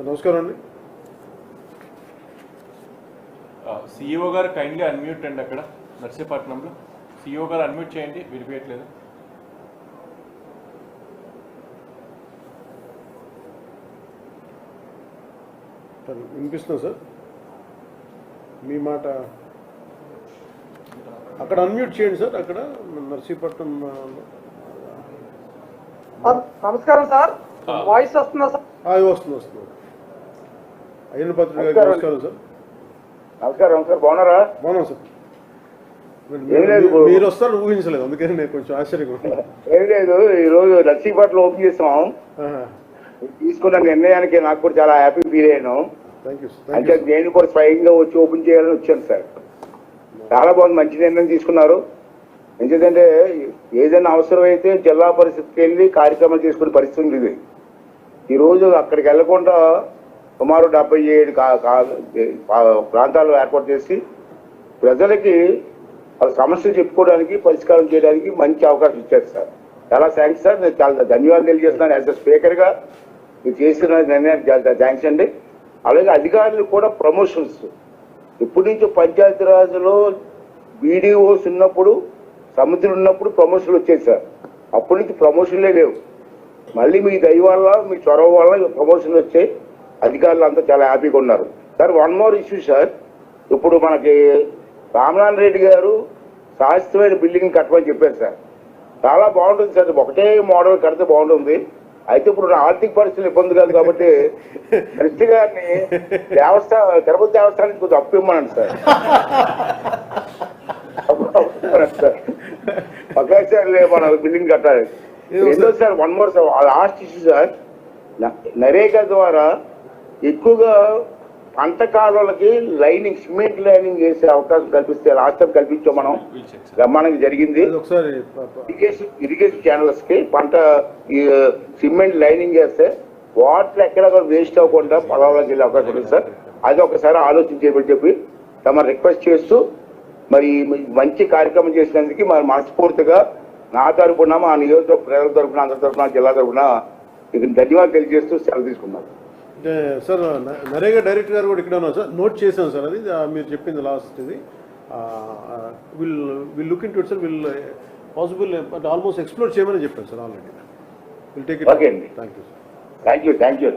నమస్కారం అండి సిఇఓ గారు కైండ్లీ అన్మ్యూట్ అండి అక్కడ నర్సీపట్నంలో. సిఇఓ గారు అన్మ్యూట్ చేయండి వినిపించట్లేదు. సార్ వినిపిస్తుందా సార్? మీ మాట అక్కడ అన్మ్యూట్ చేయండి సార్ అక్కడ నర్సీపట్నం నమస్కారం సార్. వాయిస్ వస్తుందా సార్? ఆ, వస్తుంది వస్తుంది. అయ్యన్న గారికి నమస్కారం. సార్. నమస్కారం బాగున్నారా? బాగున్నాం సార్. మీరు- ఊహించలేదు. అందుకని నేను కొంచెం ఆశ్చర్యంగా. ఏం లేదు. ఈ రోజు నర్సీపట్నం ఓపెన్ చేస్తాం ఆహా. తీసుకున్న నిర్ణయానికి నాకు కూడా చాలా హ్యాపీ ఫీల్ అయ్యాను. అంటే. నేను కూడా స్వయంగా వచ్చి ఓపెన్ చేయాలని వచ్చాను సార్. చాలా బాగుంది. మంచి నిర్ణయం తీసుకున్నారు. ఎందుకంటే ఏదైనా అవసరమైతే జిల్లా పరిస్థితికి వెళ్ళి కార్యక్రమాలు చేసుకునే పరిస్థితి ఉంది ఇది ఈ రోజు అక్కడికి వెళ్ళకుండా సుమారు డెబ్బై ఏడు కా- కా- ప్రాంతాలు ఏర్పాటు చేసి ప్రజలకి వాళ్ళ సమస్యలు చెప్పుకోవడానికి పరిష్కారం చేయడానికి మంచి అవకాశం ఇచ్చారు సార్. చాలా థ్యాంక్స్ సార్. నేను చాలా ధన్యవాదాలు తెలియజేస్తున్నాను యాజ్ అ స్పీకర్గా. మీరు చేసిన నిర్ణయానికి చాలా థ్యాంక్స్ అండి. అలాగే అధికారులు కూడా ప్రమోషన్స్ ఇప్పటి నుంచి పంచాయతీరాజ్లో బీడీఓస్ ఉన్నప్పుడు సముద్రం ఉన్నప్పుడు ప్రమోషన్లు వచ్చాయి సార్. అప్పటి నుంచి ప్రమోషన్లే లేవు. మళ్ళీ మీ దయ వల్ల మీ చొరవ వల్ల ప్రమోషన్లు వచ్చాయి. అధికారులు అంతా చాలా హ్యాపీగా ఉన్నారు. Sir one more issue sir ఇప్పుడు మనకి రామనారాయణ రెడ్డి గారు శాశ్వతమైన బిల్డింగ్ కట్టమని చెప్పారు సార్ చాలా బాగుంటుంది సార్ ఒకటే మోడల్ కడితే బాగుంటుంది. అయితే ఇప్పుడు ఆర్థిక పరిస్థితులు ఇబ్బంది కాదు కాబట్టి కృష్ణ గారిని దేవస్థానం తిరుపతి దేవస్థానానికి కొంచెం అప్పు ఇమ్మనండి సార్ ఒకేసారి మన బిల్డింగ్ కట్టాలి. Sir one more sir last issue sir NREGA ద్వారా ఎక్కువగా పంట కాలువలకి లైనింగ్ సిమెంట్ లైనింగ్ వేసే అవకాశం కల్పిస్తే లాస్ట్ టైం కల్పించాం మనం. బ్రహ్మాండంగా జరిగింది. ఇరిగేషన్ ఇరిగేషన్ ఛానల్స్కి పంట ఈ సిమెంట్ లైనింగ్ చేస్తే వాటర్ ఎక్కడ కూడా వేస్ట్ అవ్వకుండా పొలంలోకి వెళ్ళే అవకాశం ఉంది సార్. అది ఒకసారి ఆలోచించేయమని చెప్పి తమ రిక్వెస్ట్ చేస్తూ మరి మంచి కార్యక్రమం చేసినందుకు మరి మనస్ఫూర్తిగా నా తరపున మా నియోజకవర్గ ప్రజల తరపున అందరి తరపున జిల్లా తరపున మీకు ధన్యవాదాలు తెలియజేస్తూ సెలవు తీసుకున్నాను అంటే సార్ నరేగా డైరెక్టర్ గారు కూడా ఇక్కడ ఉన్నారు సార్. నోట్ చేశాను సార్ అది. మీరు చెప్పింది లాస్ట్ ఇది. Will will look into it sir will possible అంటే ఆల్మోస్ట్ ఎక్స్ప్లోర్ చేయమని చెప్పాను sir already will take it. Thank you sir thank you thank you